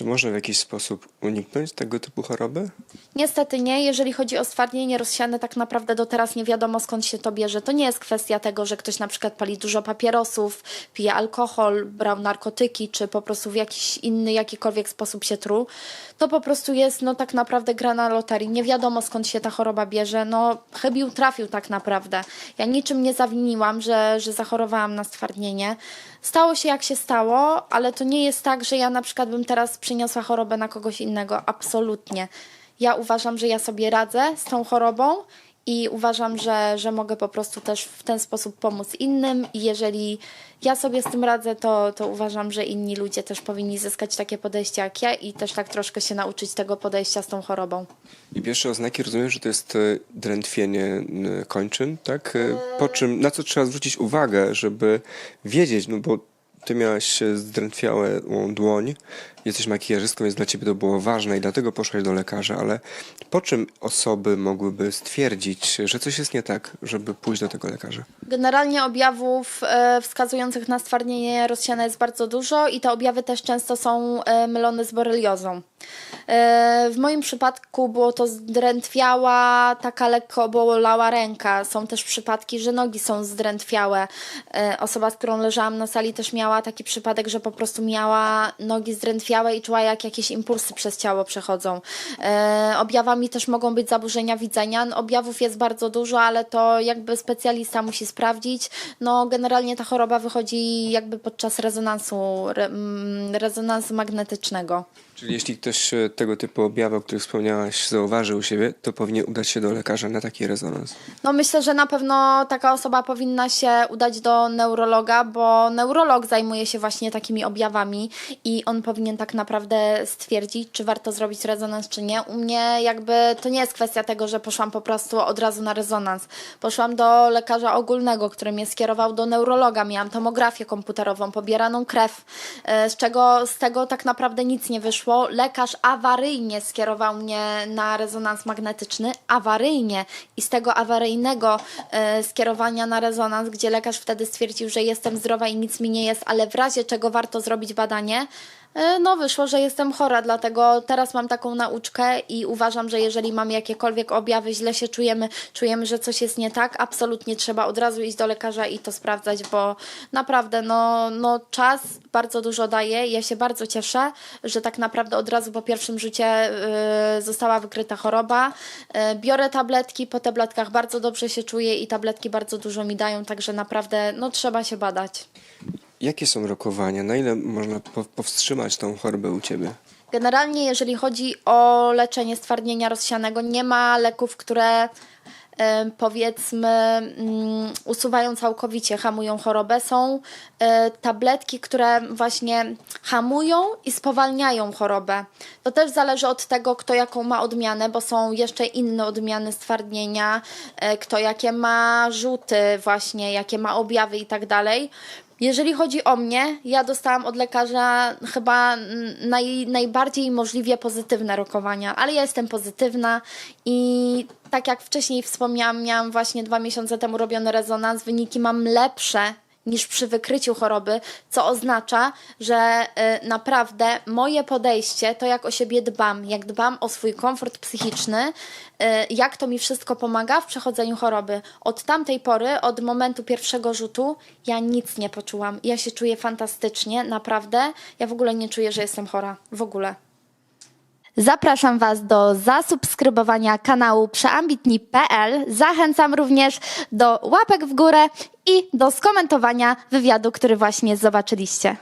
Czy można w jakiś sposób uniknąć tego typu choroby? Niestety nie. Jeżeli chodzi o stwardnienie rozsiane, tak naprawdę do teraz nie wiadomo skąd się to bierze. To nie jest kwestia tego, że ktoś na przykład pali dużo papierosów, pije alkohol, brał narkotyki, czy po prostu w jakiś inny, jakikolwiek sposób się truł. To po prostu jest no tak naprawdę gra na loterii. Nie wiadomo skąd się ta choroba bierze. No chybił trafił tak naprawdę. Ja niczym nie zawiniłam, że, że zachorowałam na stwardnienie. Stało się jak się stało, ale to nie jest tak, że ja na przykład bym teraz przyniosła chorobę na kogoś innego. Absolutnie. Ja uważam, że ja sobie radzę z tą chorobą i uważam, że, że mogę po prostu też w ten sposób pomóc innym. I jeżeli ja sobie z tym radzę, to, to uważam, że inni ludzie też powinni zyskać takie podejście jak ja i też tak troszkę się nauczyć tego podejścia z tą chorobą. I pierwsze oznaki rozumiem, że to jest e, drętwienie e, kończyn, tak? E, Po czym, na co trzeba zwrócić uwagę, żeby wiedzieć, no bo ty miałaś zdrętwiałą dłoń, jesteś makijażystką, więc dla ciebie to było ważne i dlatego poszłaś do lekarza, ale po czym osoby mogłyby stwierdzić, że coś jest nie tak, żeby pójść do tego lekarza? Generalnie objawów e, wskazujących na stwardnienie rozsiane jest bardzo dużo i te objawy też często są e, mylone z boreliozą. E, w moim przypadku było to zdrętwiała, taka lekko bolała ręka. Są też przypadki, że nogi są zdrętwiałe. Osoba, z którą leżałam na sali też miała taki przypadek, że po prostu miała nogi zdrętwiałe i czuła jak jakieś impulsy przez ciało przechodzą. E, objawami też mogą być zaburzenia widzenia. No, Objawów jest bardzo dużo, ale to jakby specjalista musi sprawdzić. No generalnie ta choroba wychodzi jakby podczas rezonansu, re, mm, rezonansu magnetycznego. Czyli jeśli ktoś e, tego typu objawy, o których wspomniałaś, zauważy u siebie, to powinien udać się do lekarza na taki rezonans. No myślę, że na pewno taka osoba powinna się udać do neurologa, bo neurolog zajmuje się właśnie takimi objawami i on powinien tak naprawdę stwierdzić, czy warto zrobić rezonans, czy nie. U mnie jakby to nie jest kwestia tego, że poszłam po prostu od razu na rezonans. Poszłam do lekarza ogólnego, który mnie skierował do neurologa. Miałam tomografię komputerową, pobieraną krew, e, z czego z tego tak naprawdę nic nie wyszło. Lekarz awaryjnie skierował mnie na rezonans magnetyczny, awaryjnie. I z tego awaryjnego e, skierowania na rezonans, gdzie lekarz wtedy stwierdził, że jestem zdrowa i nic mi nie jest, ale w razie czego warto zrobić badanie, no wyszło, że jestem chora, dlatego teraz mam taką nauczkę i uważam, że jeżeli mamy jakiekolwiek objawy, źle się czujemy, czujemy, że coś jest nie tak, absolutnie trzeba od razu iść do lekarza i to sprawdzać, bo naprawdę no, no czas bardzo dużo daje. Ja się bardzo cieszę, że tak naprawdę od razu po pierwszym rzucie y, została wykryta choroba. Y, biorę tabletki, po tabletkach bardzo dobrze się czuję i tabletki bardzo dużo mi dają, także naprawdę no trzeba się badać. Jakie są rokowania? Na ile można po- powstrzymać tą chorobę u ciebie? Generalnie, jeżeli chodzi o leczenie stwardnienia rozsianego, nie ma leków, które e, powiedzmy mm, usuwają całkowicie, hamują chorobę. Są e, tabletki, które właśnie hamują i spowalniają chorobę. To też zależy od tego, kto jaką ma odmianę, bo są jeszcze inne odmiany stwardnienia, e, kto jakie ma rzuty właśnie, jakie ma objawy i tak dalej. Jeżeli chodzi o mnie, ja dostałam od lekarza chyba naj, najbardziej możliwie pozytywne rokowania, ale ja jestem pozytywna i tak jak wcześniej wspomniałam, miałam właśnie dwa miesiące temu robiony rezonans, wyniki mam lepsze niż przy wykryciu choroby, co oznacza, że y, naprawdę moje podejście, to jak o siebie dbam, jak dbam o swój komfort psychiczny, y, jak to mi wszystko pomaga w przechodzeniu choroby. Od tamtej pory, od momentu pierwszego rzutu, ja nic nie poczułam. Ja się czuję fantastycznie, naprawdę. Ja w ogóle nie czuję, że jestem chora. W ogóle. Zapraszam Was do zasubskrybowania kanału przeambitni.pl. Zachęcam również do łapek w górę i do skomentowania wywiadu, który właśnie zobaczyliście.